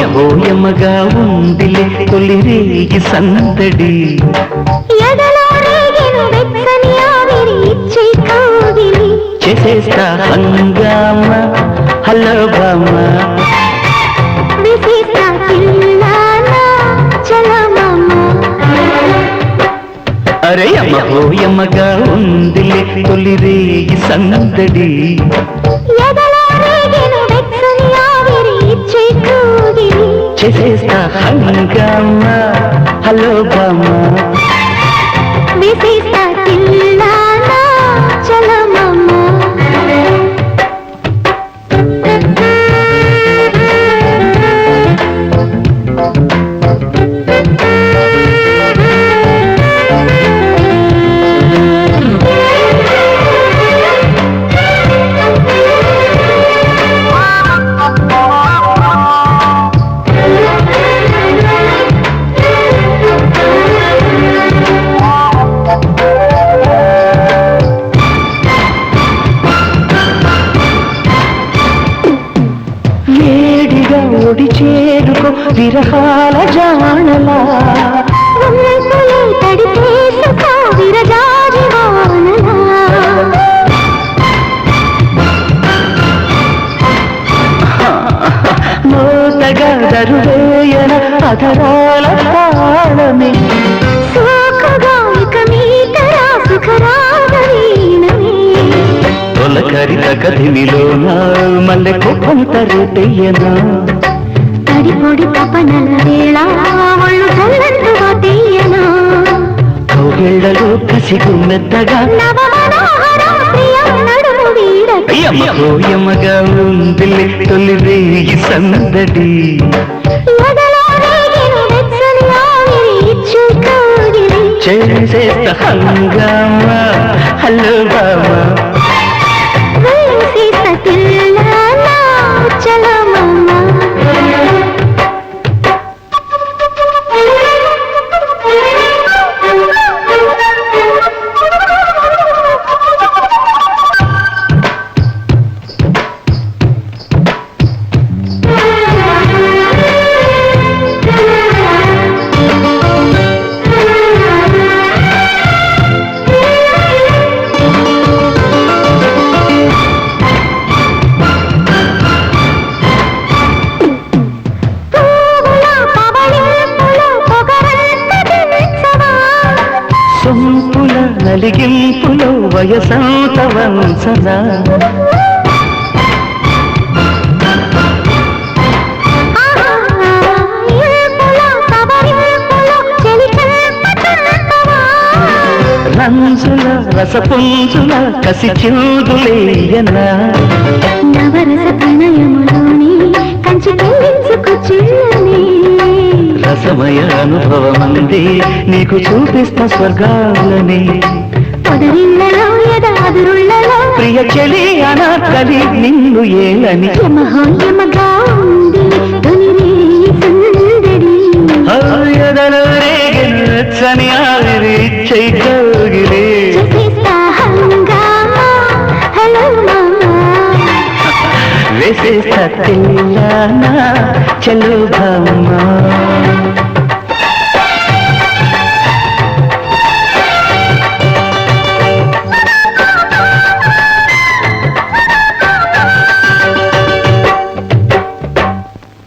యమబోయమగా ఉందిలే తొలిరేగి సందడి. చేసేస్తా హంగామ హలో బామ్మ అరే అమ్మ చలమమ్మ అరే తొలి రేగి తొలిరేగి సందడి. చేసేస్తా హంగామ హలో బామ్మ విశేష చేరుకో విరహాల జానలా. వంతులే దరువేయన అధరాల తాళమే. తొలకరి ఇక మీటరా మల్లె కుప్పం తరుతెయ్యనా. పొడి తపనల వేళ ఒళ్ళు చల్లంటుగా తీయనా? కౌగిళ్ళలో కసిగు మెత్తగా. నవ మనోహర ప్రియ నడుము వీడక. యమగా ఉందిలే తొలి రేగి సందడి. చేసేస్త హంగామ? హలో బామా సొంపుల నలిగింపులో వయసంత వంచనా రంజుల రసపుంజుల కసి చూదులేయనా నవరస ప్రణయములోని కంచి రసమయ అనుభవమంది నీకు చూపిస్తా స్వర్గాలని. ప్రియ చెలి అనాకలి నిన్ను ఏలని. యమహోయమగా ఉంది తొలిరే సందడి ఎదలు రేగిన వెచ్చని ఆవిరి చెయ్యి కౌగిలి. చేసేస్తా హంగామా హలో మామా వేసేస్తా తెల్లానా చలు భామా.